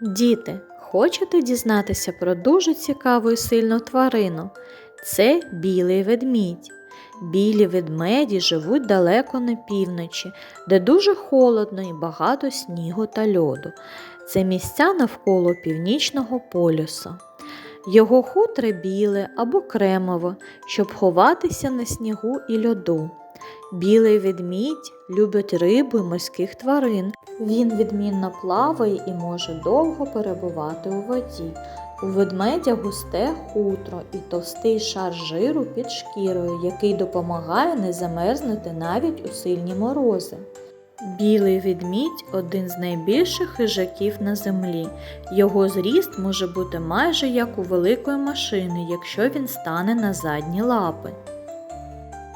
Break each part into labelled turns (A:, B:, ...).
A: Діти, хочете дізнатися про дуже цікаву і сильну тварину? Це білий ведмідь. Білі ведмеді живуть далеко на півночі, де дуже холодно і багато снігу та льоду. Це місця навколо північного полюса. Його хутре біле або кремове, щоб ховатися на снігу і льоду. Білий ведмідь любить рибу і морських тварин. Він відмінно плаває і може довго перебувати у воді. У ведмедя густе хутро і товстий шар жиру під шкірою, який допомагає не замерзнути навіть у сильні морози. Білий ведмідь один з найбільших хижаків на землі. Його зріст може бути майже як у великої машини, якщо він стане на задні лапи.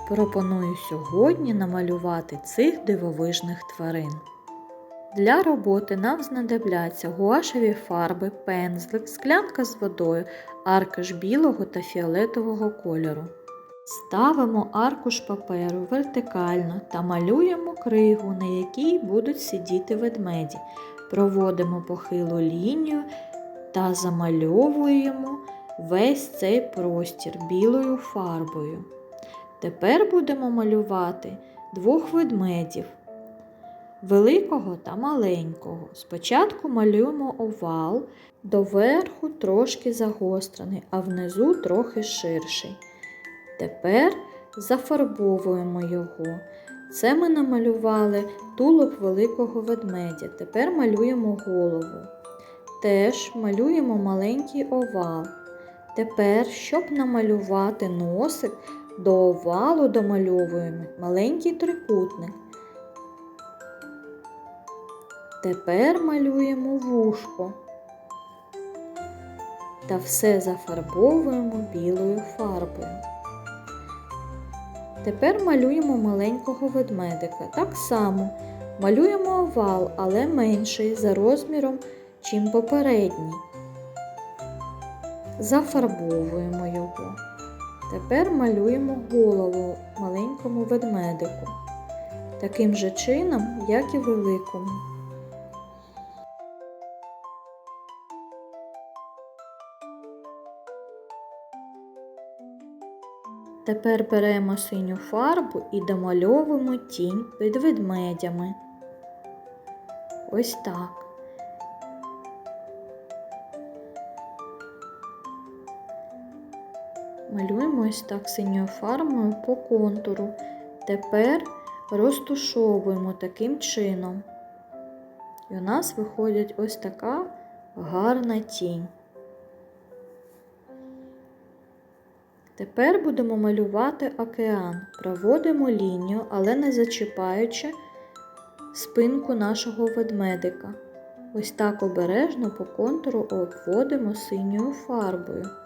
A: Пропоную сьогодні намалювати цих дивовижних тварин. Для роботи нам знадобляться гуашеві фарби, пензлик, склянка з водою, аркуш білого та фіолетового кольору. Ставимо аркуш паперу вертикально та малюємо кригу, на якій будуть сидіти ведмеді. Проводимо похилу лінію та замальовуємо весь цей простір білою фарбою. Тепер будемо малювати двох ведмедів великого та маленького. Спочатку малюємо овал, доверху трошки загострений, а внизу трохи ширший. Тепер зафарбовуємо його. Це ми намалювали тулуб великого ведмедя. Тепер малюємо голову. Теж малюємо маленький овал. Тепер, щоб намалювати носик, до овалу домальовуємо маленький трикутник. Тепер малюємо вушко та все зафарбовуємо білою фарбою. Тепер малюємо маленького ведмедика. Так само малюємо овал, але менший за розміром, чим попередній. Зафарбовуємо його. Тепер малюємо голову маленькому ведмедику, таким же чином, як і великому. Тепер беремо синю фарбу і домальовуємо тінь під ведмедями. Ось так. Малюємо ось так синьою фарбою по контуру. Тепер розтушовуємо таким чином. І у нас виходить ось така гарна тінь. Тепер будемо малювати океан. Проводимо лінію, але не зачіпаючи спинку нашого ведмедика. Ось так обережно по контуру обводимо синьою фарбою.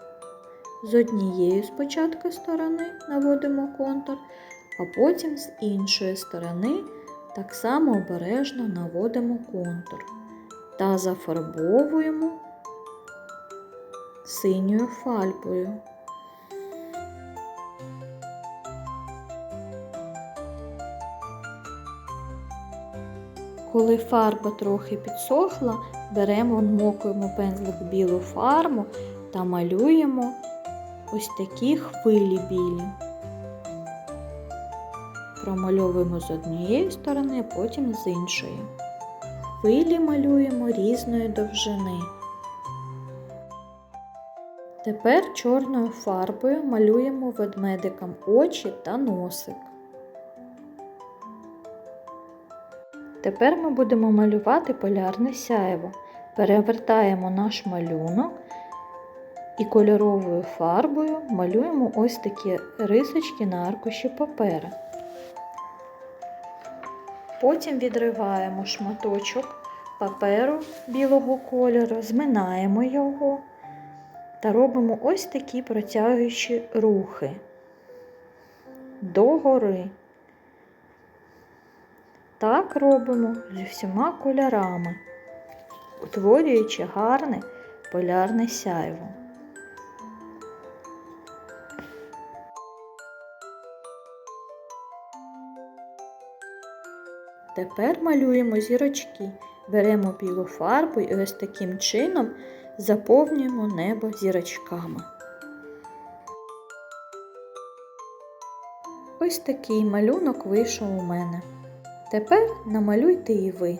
A: З однієї спочатку сторони наводимо контур, а потім з іншої сторони так само обережно наводимо контур та зафарбовуємо синьою фарбою. Коли фарба трохи підсохла, беремо, вмокуємо пензлик білу фарбу та малюємо ось такі хвилі білі. Промальовуємо з однієї сторони, потім з іншої. Хвилі малюємо різної довжини. Тепер чорною фарбою малюємо ведмедикам очі та носик. Тепер ми будемо малювати полярне сяйво. Перевертаємо наш малюнок і кольоровою фарбою малюємо ось такі рисочки на аркуші папера. Потім відриваємо шматочок паперу білого кольору, зминаємо його та робимо ось такі протягуючі рухи догори. Так робимо зі всіма кольорами, утворюючи гарне полярне сяйво. Тепер малюємо зірочки. Беремо білу фарбу і ось таким чином заповнюємо небо зірочками. Ось такий малюнок вийшов у мене. Тепер намалюйте і ви.